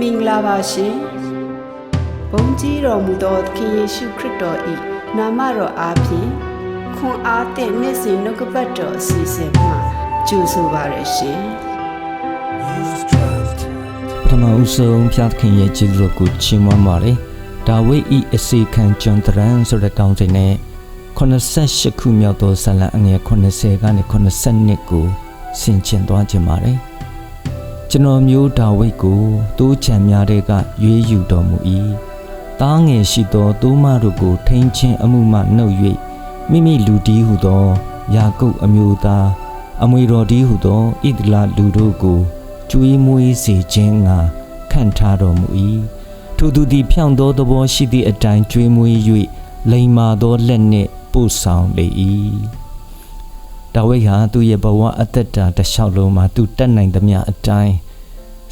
မင်္ဂလာပါရှင်ဘုန်းကြီးတော်မူသောသခင်ယေရှုခရစ်တော်၏နာမတော်အားဖြင့်ခွန်အားသည့်နေ့စဉ်နှုတ်ကပတ်တော်အစီအစဉ်မှာကြိုဆိုပါရရှင်ပထမဦးဆုံးဖျားသခင်ရဲ့ကျေးဇူးတော်ကိုချီးမွမ်းပါတယ်။ဒါဝိဒ်ဤအစီခံဂျွန်တရန်ဆိုတဲ့တောင်းစိနဲ့88ခုမြောက်သောဇာလံအငယ်80ကနေ82ကိုဆင်ခြင်သွားခြင်းပါတယ်။ ကျွန်တော်မျိုးဒါဝိဒ်ကိုတိုးချံများတဲ့ကရွေးယူတော်မူ၏။တားငယ်ရှိသောတိုးမတို့ကို ထိန်းချင်းအမှုမှနှုတ်၍မိမိလူတီးဟုသောယာကုပ်အမျိုးသားအမွေတော်တီးဟုသောဣဒလာလူတို့ကိုကျွေးမွေးစေခြင်းငါခန့်ထားတော်မူ၏ထိုသူသည်ဖြောင့်သောသဘောရှိသည့်အတိုင်းကျွေးမွေး၍လိမ္မာသောလက်နှင့်ပို့ဆောင်လေ၏ ဒါဝိဒ်ဟာသူ့ရဲ့ဘဝအသက်တာတစ်လျှောက်လုံးမှာသူတတ်နိုင်သမျှအတိုင်း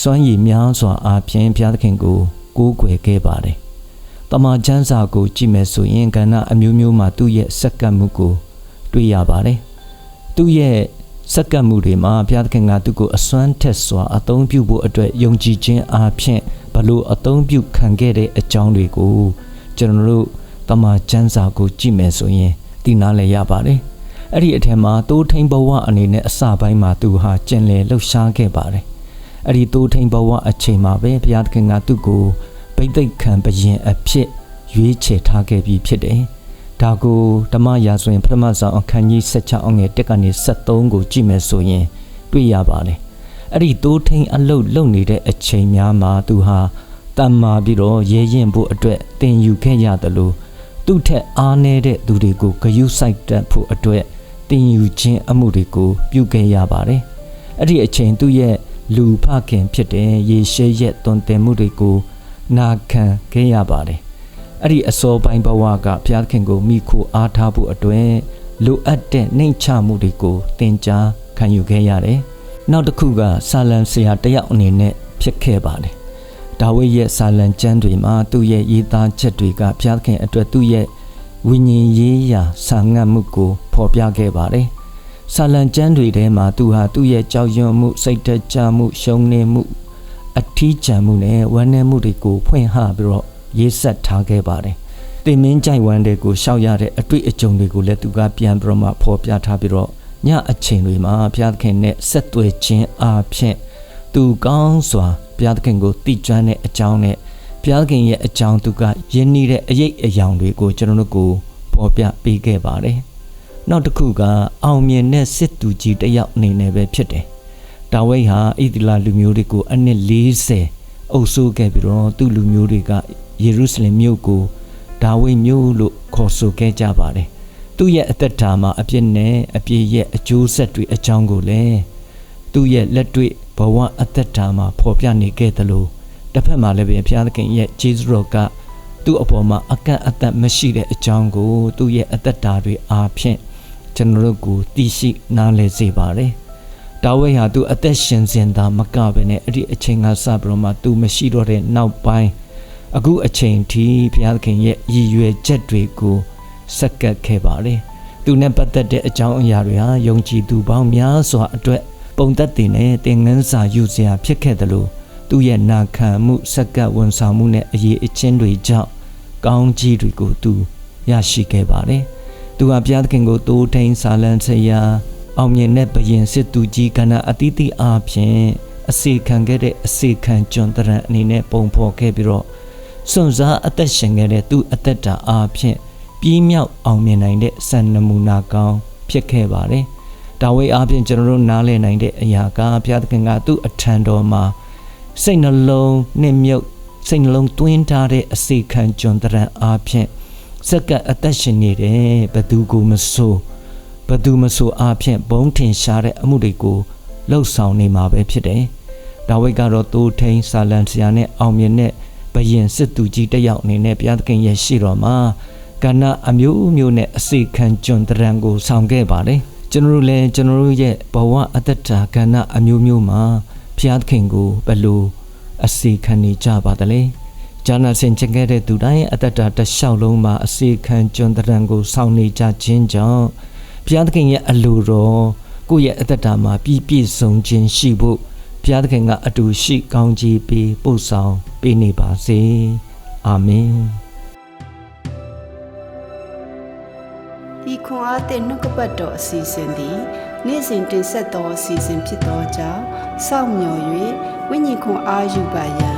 စွမ်းရည်များစွာအားဖြင့်ဘုရားသခင်ကိုကိုးကွယ်ခဲ့ပါတယ်တမန်ကျမ်းစာကိုကြည့်မယ်ဆိုရင်ကဏ္ဍအမျိုးမျိုးမှာသူ့ရဲ့စက္ကန့်မှုကိုတွေ့ရပါတယ်သူ့ရဲ့စက္ကန့်မှုတွေမှာဘုရားသခင်ကသူ့ကိုအစွမ်းထက်စွာအသုံးပြုဖို့အတွက်ယုံကြည်ခြင်းအားဖြင့်ဘလို့အသုံးပြုခံခဲ့တဲ့အကြောင်းတွေကိုကျွန်တော်တို့တမန်ကျမ်းစာကိုကြည့်မယ်ဆိုရင်သိနာလည်ရပါတယ် အဲ့ဒီအထက်မှာတိုးထိန်ဘဝအနေနဲ့အစပိုင်းမှာသူဟာကျင်လည်လှုပ်ရှားခဲ့ပါတယ်အဲ့ဒီတိုးထိန်ဘဝအချိန်မှာပဲဘုရားသခင်ကသူ့ကိုဗိသိက်ခံဘရင်အဖြစ်ရွေးချယ်ထားခဲ့ပြီးဖြစ်တယ်ဒါကိုဓမ္မရာဇဝင်ပထမဆုံးအခန်းကြီး16အငယ်1ကနေ73ကိုကြည့်မယ်ဆိုရင် တွေ့ရပါတယ်အဲ့ဒီတိုးထိန်အလုတ်လုံနေတဲ့အချိန်များမှာသူဟာတမ္မာပြီးတော့ရဲရင်ဖို့အတွက်တင်ယူခဲ့ရတယ်လို့သူ့ထက်အားနည်းတဲ့သူတွေကိုဂယုစိုက်တတ်ဖို့အတွက် တင်ယူခြင်းအမှုတွေကိုပြုခဲ့ရပါတယ်အဲ့ဒီအချိန်သူ့ရဲ့လူဖခင်ဖြစ်တဲ့ယေရှဲရဲ့တွင်တင်မှုတွေကိုနာခံခဲ့ရပါတယ်အဲ့ဒီအစောပိုင်းဘဝကဘုရားသခင်ကိုမိခိုအားထားဖို့အတွက်လိုအပ်တဲ့နှိမ်ချမှုတွေကိုသင်ကြားခံယူခဲ့ရတယ်။နောက်တစ်ခုကဆာလံဆရာတယောက်အနေနဲ့ဖြစ်ခဲ့ပါတယ်။ဒါဝိဒ်ရဲ့ဆာလံကျမ်းတွေမှာသူ့ရဲ့ရေးသားချက်တွေကဘုရားသခင်အတွက်သူ့ရဲ့ဝိညာဉ်ရေးရာဆာငတ်မှုကို ဖော်ပြခဲ့ပါတယ်။ဆာလံကျမ်းတွေထဲမှာသူဟာသူ့ရဲ့ကြောက်ရွံ့မှုစိတ်တကြမှုရှုံးနေမှုအထီးကျန်မှုနဲ့ဝမ်းနည်းမှုတွေကိုဖွင့်ဟပြီးတော့ရေးဆက်ထားခဲ့ပါတယ်။တင်မင်းကြိုက်ဝမ်းတွေကိုရှောက်ရတဲ့အတွေ့အကြုံတွေကိုလည်းသူကပြန်ပြီးတော့မှဖော်ပြထားပြီးတော့ညအချိန်တွေမှာဘုရားသခင်နဲ့ဆက်သွယ်ခြင်းအားဖြင့်သူကောင်းစွာဘုရားသခင်ကိုတည်ကျွမ်းတဲ့အကြောင်းနဲ့ဘုရားသခင်ရဲ့အကြောင်းသူကယဉ်နေတဲ့အရေးအယောင်တွေကိုကျွန်တော်တို့ကိုဖော်ပြပေးခဲ့ပါတယ်။ နောက်တစ်ခုကအောင်မြင်တဲ့စစ်သူကြီးတစ်ယောက်အနေနဲ့ပဲဖြစ်တယ်။ဒါဝိဒ်ဟာဣသလလူမျိုးတွေကိုအနှစ်40အုပ်စိုးခဲ့ပြီးတော့သူ့လူမျိုးတွေကယေရုရှလင်မြို့ကိုဒါဝိဒ်မြို့လို့ခေါ်ဆိုခဲ့ကြပါတယ်။သူ့ရဲ့အသက်တာမှာအပြစ်နဲ့အပြစ်ရဲ့အကျိုးဆက်တွေအကြောင်းကိုလည်းသူ့ရဲ့လက်တွေ့ဘဝအသက်တာမှာဖော်ပြနေခဲ့တယ်လို့တစ်ဖက်မှာလည်းပဲဘုရားသခင်ရဲ့ဂျေဇုတော်ကသူ့အပေါ်မှာအကန့်အသတ်မရှိတဲ့အကြောင်းကိုသူ့ရဲ့အသက်တာတွေအားဖြင့် ကျွန်တော်တို့ကိုသိရှိနားလည်စေပါတယ်။ဒါဝိဒ်ဟာသူအသက်ရှင်စဉ်သာမကဘဲနဲ့အဲ့ဒီအချိန်ကစပြီးတော့မှသူမရှိတော့တဲ့နောက်ပိုင်းအခုအချိန်ထိဘုရားသခင်ရဲ့ရည်ရွယ်ချက်တွေကိုစက္ကပ်ခဲ့ပါတယ်။သူနဲ့ပတ်သက်တဲ့အကြောင်းအရာတွေဟာယုံကြည်သူပေါင်းများစွာအတွက်ပုံသက်တည်နဲ့သင်ငန်းစာယူစရာဖြစ်ခဲ့တယ်လို့သူ့ရဲ့နာခံမှုစက္ကပ်ဝန်ဆောင်မှုနဲ့အရေးအချင်းတွေကြောင့်ကောင်းကြီးတွေကိုသူရရှိခဲ့ပါတယ်။ သူဟာဘုရားသခင်ကိုတိုးထိန်စာလန်ဆရာအောင်မြင်တဲ့ဘယင်စစ်သူကြီးကဏ္ဍအတိအသီးအားဖြင့်အစေခံခဲ့တဲ့အစေခံကျွန်တရံအနေနဲ့ပုံဖော်ခဲ့ပြီးတော့စွန့်စားအသက်ရှင်ခဲ့တဲ့သူ့အသက်တာအားဖြင့်ပြီးမြောက်အောင်မြင်နိုင်တဲ့စံနမူနာကောင်းဖြစ်ခဲ့ပါတယ်။ဒါဝိအားဖြင့်ကျွန်တော်တို့နားလည်နိုင်တဲ့အရာကဘုရားသခင်ကသူ့အထံတော်မှာစိတ်နှလုံးနှင့်မြုပ်စိတ်နှလုံးသွင်းထားတဲ့အစေခံကျွန်တရံအားဖြင့် စက္ကအသက်ရှင်နေတယ်ဘသူကိုမဆိုဘသူမဆိုအားဖြင့်ဘုံထင်ရှားတဲ့အမှုတွေကိုလှုပ်ဆောင်နေမှာပဲဖြစ်တယ်။ဒါဝိကတော့တိုးထိန်ဆာလန်ဆရာနဲ့အောင်မြင်တဲ့ဘယင်စစ်သူကြီးတစ်ယောက်အနေနဲ့ဘုရားသခင်ရဲ့ရှိတော်မှာကဏ္ဍအမျိုးမျိုးနဲ့အစေခံကျွန်တရံကိုဆောင်ခဲ့ပါတယ်ကျွန်တော်တို့လည်းကျွန်တော်တို့ရဲ့ဘဝအတ္တကဏ္ဍအမျိုးမျိုးမှာဘုရားသခင်ကိုဘယ်လိုအစေခံနေကြပါသလဲ ဂျာနာစင်ချင်ခဲ့တဲ့သူတိုင်းအတ္တတလျှောက်လုံးမှာအစေခံကျွန်တရံကိုဆောင်နေကြခြင်းကြောင့်ဘုရားသခင်ရဲ့အလိုတော်ကိုယ့်ရဲ့အတ္တမှာပြည့်ပြည့်စုံခြင်းရှိဖို့ဘဘုရားသခင်ကအတူရှိကောင်းကြီးပေးပို့ဆောင်ပေးနေပါစေအာမင်ဤခွန်အားသည့်နှုတ်ကပတ်တော်အစီအစဉ်သည်နေ့စဉ်တင်ဆက်သောအစီအစဉ်ဖြစ်သောကြောင့်စောင့်မျှော်၍ဝိညာဉ်ခွန်အားယူပါရန်